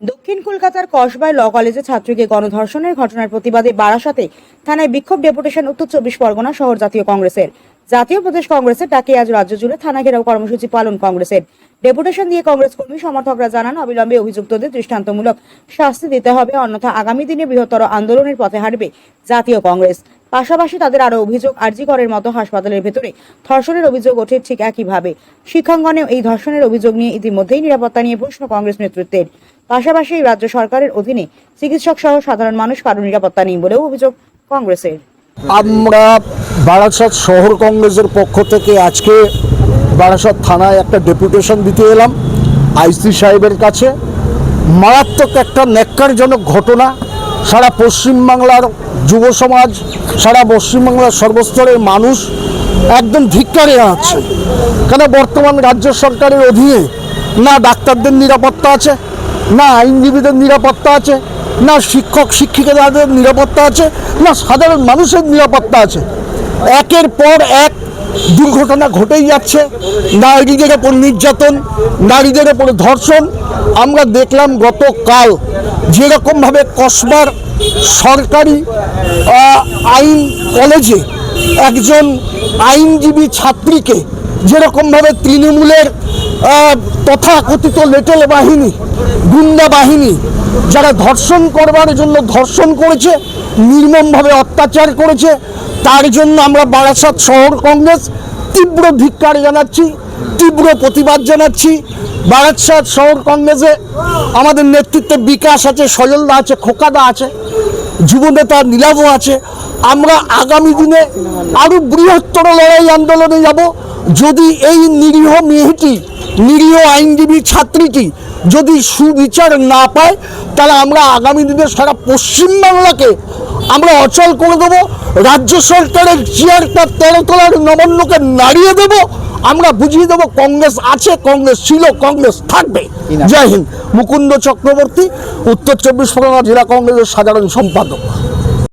দক্ষিণ কলকাতার কসবায় ল কলেজে ছাত্রীকে গণধর্ষণের ঘটনার প্রতিবাদে বারাসাতে থানায় বিক্ষোভ ডেপুটেশন, উত্তর চব্বিশ পরগনা শহর জাতীয় কংগ্রেসের। জাতীয় প্রদেশ কংগ্রেসের ডাকে আজ রাজ্য জুড়ে থানা ঘেরাও কর্মসূচি পালন কংগ্রেসের। ডেপুটেশন দিয়ে কংগ্রেস কর্মী, সমর্থকরা জানান, অবিলম্বে অভিযুক্তদের দৃষ্টান্তমূলক শাস্তি দিতে হবে, অন্যথা আগামী দিনে বৃহত্তর আন্দোলনের পথে হাঁটবে জাতীয় কংগ্রেস। পাশাপাশি তাদের আরও অভিযোগ আরজিকরের মতো হাসপাতালের ভেতরে ধর্ষণের অভিযোগ ওঠে ঠিক একইভাবে। শিক্ষাঙ্গনে এই ধর্ষণের অভিযোগ নিয়ে ইতিমধ্যেই নিরাপত্তা নিয়ে প্রশ্ন কংগ্রেস নেতৃত্বের। পাশাপাশি রাজ্য সরকারের অধীনে চিকিৎসক সহ সাধারণ মানুষ কারও নিরাপত্তা নেই বলেও অভিযোগ কংগ্রেসের। আমরা বারাসাত শহর কংগ্রেসের পক্ষ থেকে আজকে বারাসাত থানায় একটা ডেপুটেশন দিতে এলাম আইসি সাহেবের কাছে। মারাত্মক একটা ন্যাক্কারজনক ঘটনা। সারা পশ্চিমবাংলার যুব সমাজ, সারা পশ্চিমবাংলার সর্বস্তরের মানুষ একদম ধিক্কারে আছে। কেন বর্তমান রাজ্য সরকারের অধীনে না ডাক্তারদের নিরাপত্তা আছে না আইনজীবীদের নিরাপত্তা আছে, না শিক্ষক শিক্ষিকাদের নিরাপত্তা আছে, না সাধারণ মানুষের নিরাপত্তা আছে। একের পর এক দুর্ঘটনা ঘটেই যাচ্ছে, নারীদের ওপর নির্যাতন, নারীদের ওপর ধর্ষণ। আমরা দেখলাম গতকাল যেরকমভাবে কসবার সরকারি আইন কলেজে একজন আইনজীবী ছাত্রীকে যেরকমভাবে তৃণমূলের তথাকথিত লেটেল বাহিনী, গুন্ডা বাহিনী, যারা ধর্ষণ করবার জন্য ধর্ষণ করেছে, নির্মমভাবে অত্যাচার করেছে, তার জন্য আমরা বারাসাত শহর কংগ্রেস তীব্র ধিক্কার জানাচ্ছি, তীব্র প্রতিবাদ জানাচ্ছি। বারাসাত শহর কংগ্রেসে আমাদের নেতৃত্বে বিকাশ আছে, সজলদা আছে, খোকাদা আছে। যুবনেতা নীলাভ আছে। আমরা আগামী দিনে আরও বৃহত্তর লড়াই আন্দোলনে যাব। যদি এই নিরীহ মেয়েটি, নিরীহ আইনজীবী ছাত্রীটি যদি সুবিচার না পায়, তাহলে আমরা আগামী দিনে সারা পশ্চিমবাংলাকে আমরা অচল করে দেবো। রাজ্য সরকারের চেয়ারটা তেরো তলার নবান্নকে নাড়িয়ে দেব। আমরা বুঝিয়ে দেবো কংগ্রেস আছে কংগ্রেস ছিল কংগ্রেস থাকবে। জয় হিন্দ। মুকুন্দ চক্রবর্তী উত্তর চব্বিশ পরগনা জেলা কংগ্রেসের সাধারণ সম্পাদক।